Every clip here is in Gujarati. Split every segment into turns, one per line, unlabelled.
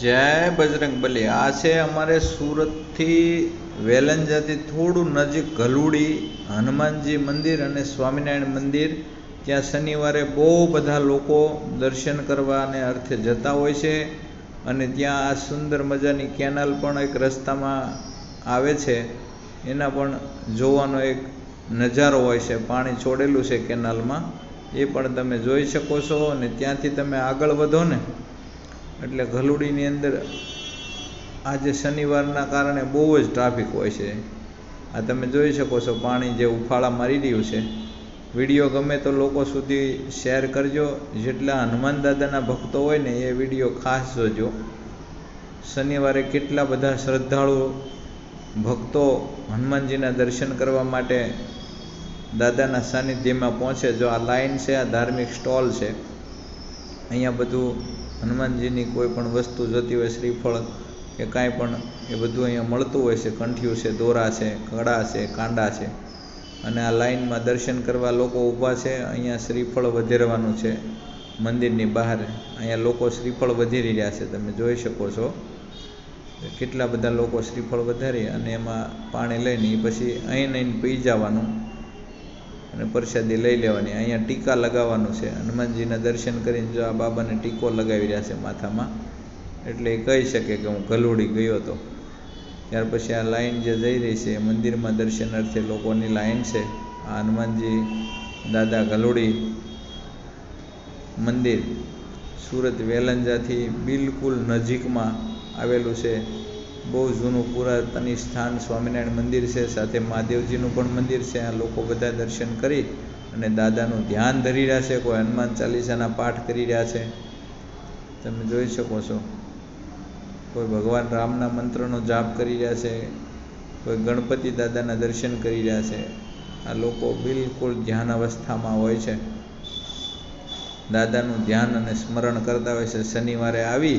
જય બજરંગ બલી. આ છે અમારે સુરતથી વેલંજાથી થોડું નજીક ગલુડી, હનુમાનજી મંદિર અને સ્વામિનારાયણ મંદિર. ત્યાં શનિવારે બહુ બધા લોકો દર્શન કરવા અને અર્થે જતા હોય છે અને ત્યાં આ સુંદર મજાની કેનાલ પણ એક રસ્તામાં આવે છે. એના પણ જોવાનો એક નજારો હોય છે, પાણી છોડેલું છે કેનાલમાં. એ પણ તમે જોઈ શકો છો અને ત્યાંથી તમે આગળ વધો ને એટલે ગલુડીની અંદર આજે શનિવારના કારણે બહુ જ ટ્રાફિક હોય છે. આ તમે જોઈ શકો છો, પાણી જે ઉફાળા મારી રહ્યું છે. વીડિયો ગમે તો લોકો સુધી શેર કરજો. જેટલા હનુમાન દાદાના ભક્તો હોય ને, એ વીડિયો ખાસ જોજો. શનિવારે કેટલા બધા શ્રદ્ધાળુ ભક્તો હનુમાનજીના દર્શન કરવા માટે દાદાના સાનિધ્યમાં પહોંચે. જો આ લાઈન છે, આ ધાર્મિક સ્ટોલ છે. અહીંયા બધું હનુમાનજીની કોઈ પણ વસ્તુ જોતી હોય શ્રીફળ કે કાંઈ પણ, એ બધું અહીંયા મળતું હોય છે. કંઠિયું છે, દોરા છે કડા છે, કાંડા છે. અને આ લાઈનમાં દર્શન કરવા લોકો ઊભા છે, અહીંયા શ્રીફળ વધેરવાનું છે મંદિરની બહાર. અહીંયા લોકો શ્રીફળ વધેરી રહ્યા છે, તમે જોઈ શકો છો. કેટલા બધા લોકો શ્રીફળ વધારી અને એમાં પાણી લઈને પછી અહીં નહીં પી જવાનું. અને પ્રસાદી લઈ લેવાની. અહીંયા ટીકા લગાવવાનું છે. હનુમાનજીના દર્શન કરીને જો આ બાબાને ટીકો લગાવી રહ્યા છે માથામાં, એટલે એ કહી શકે કે હું ગલુડી ગયો હતો ત્યાર પછી આ લાઈન જે જઈ રહી છે મંદિરમાં દર્શન અર્થે લોકોની લાઈન છે. આ હનુમાનજી, દાદા ગલુડી મંદિર સુરત વેલંજાથી બિલકુલ નજીકમાં આવેલું છે. બહુ જૂનું પુરાતન સ્થાન સ્વામિનારાયણ મંદિર છે, સાથે મહાદેવજીનું પણ મંદિર છે. આ લોકો બધા દર્શન કરી અને દાદાનું ધ્યાન ધરી રહ્યા છે, કોઈ હનુમાન ચાલીસાના પાઠ કરી રહ્યા છે. તમે જોઈ શકો છો. કોઈ ભગવાન રામના મંત્રનો જાપ કરી રહ્યા છે, કોઈ ગણપતિ દાદાના દર્શન કરી રહ્યા છે. આ લોકો બિલકુલ ધ્યાન અવસ્થામાં હોય છે. દાદાનું ધ્યાન અને સ્મરણ કરતા હોય છે. શનિવારે આવી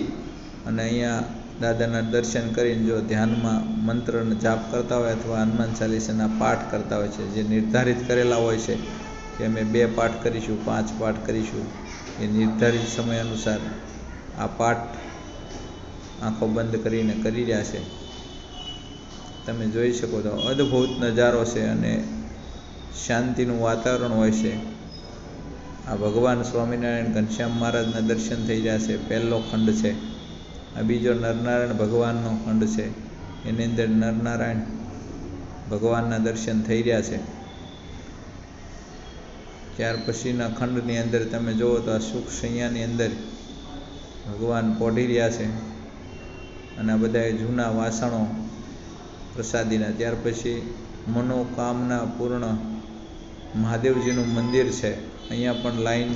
અને અહીંયા દાદાના દર્શન કરીને જો ધ્યાનમાં મંત્રનો જાપ કરતા હોય અથવા હનુમાન ચાલીસાના પાઠ કરતા હોય છે, જે નિર્ધારિત કરેલા હોય છે, કે અમે બે પાઠ કરીશું, પાંચ પાઠ કરીશું, એ નિર્ધારિત સમય અનુસાર આ પાઠ આંખો બંધ કરીને કરી રહ્યા છે. તમે જોઈ શકો તો અદ્ભુત નજારો છે અને શાંતિનું વાતાવરણ હોય છે. આ ભગવાન સ્વામિનારાયણ ઘનશ્યામ મહારાજના દર્શન થઈ રહ્યા છે, પહેલો ખંડ છે. આ બીજો નરનારાયણ ભગવાનનો ખંડ છે. એની અંદર નરનારાયણ ભગવાનના દર્શન થઈ રહ્યા છે. ત્યાર પછીના ખંડની અંદર તમે જુઓ તો આ સુખ સૈયાની અંદર ભગવાન પોઢી રહ્યા છે. અને આ બધા જૂના વાસણો પ્રસાદીના. ત્યાર પછી મનોકામના પૂર્ણ મહાદેવજીનું મંદિર છે. અહીંયા પણ લાઈન છે.